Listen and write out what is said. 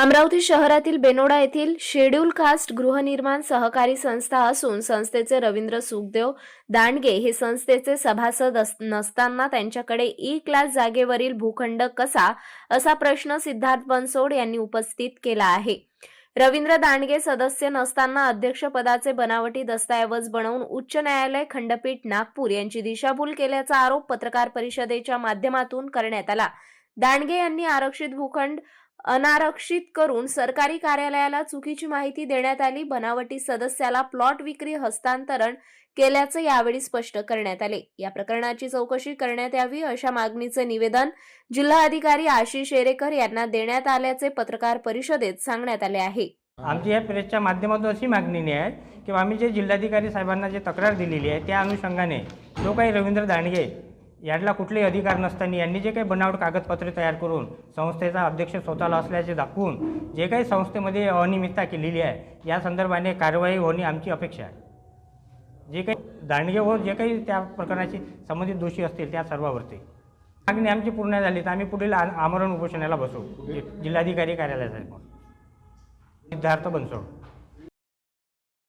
अमरावती शहरातील बेनोडा येथील schedule caste गृहनिर्माण सहकारी संस्था असून संस्थेचे रवींद्र सुखदेव दांडगे हे संस्थेचे सभासद अस- नसताना त्यांच्याकडे e ई क्लास जागेवरील भूखंड कसा? असा प्रश्न सिद्धार्थ बनसोड यांनी उपस्थित केला आहे. रवींद्र दांडगे सदस्य नसताना अध्यक्षपदाचे बनावटी दस्तऐवज बनवून उच्च न्यायालय खंडपीठ नागपूर यांची दिशाभूल केल्याचा आरोप पत्रकार परिषदेच्या माध्यमातून करण्यात आला. दांडगे यांनी आरक्षित भूखंड अनारक्षित करून सरकारी कार्यालयाला चुकीची माहिती देण्यात आली. बनावटी सदस्याला प्लॉट विक्री हस्तांतरण केल्याचं यावेळी स्पष्ट करण्यात आले. या प्रकरणाची चौकशी करण्यात यावी अशा मागणीचे निवेदन जिल्हाधिकारी आशिष एरेकर यांना देण्यात आल्याचे पत्रकार परिषदेत सांगण्यात आले आहे. आमची या प्रेसच्या माध्यमातून अशी मागणी आहे की आम्ही जे जिल्हाधिकारी साहेबांना जे तक्रार दिलेली आहे त्या अनुषंगाने जो काही रवींद्र दांडगे याला कुठलेही अधिकार नसताना यांनी जे काही बनावट कागदपत्रे तयार करून संस्थेचा अध्यक्ष स्वतःला असल्याचे दाखवून जे काही संस्थेमध्ये अनियमितता केलेली आहे या संदर्भाने कारवाई होणे आमची अपेक्षा आहे. जे काही दांडगे व जे काही त्या प्रकरणाशी संबंधित दोषी असतील त्या सर्वावरती. मागणी आमची पूर्ण झाली तर आम्ही पुढील आ- आमरण उपोषणाला बसू. जिल्हाधिकारी कार्यालयासमोर. सिद्धार्थ बनसोड.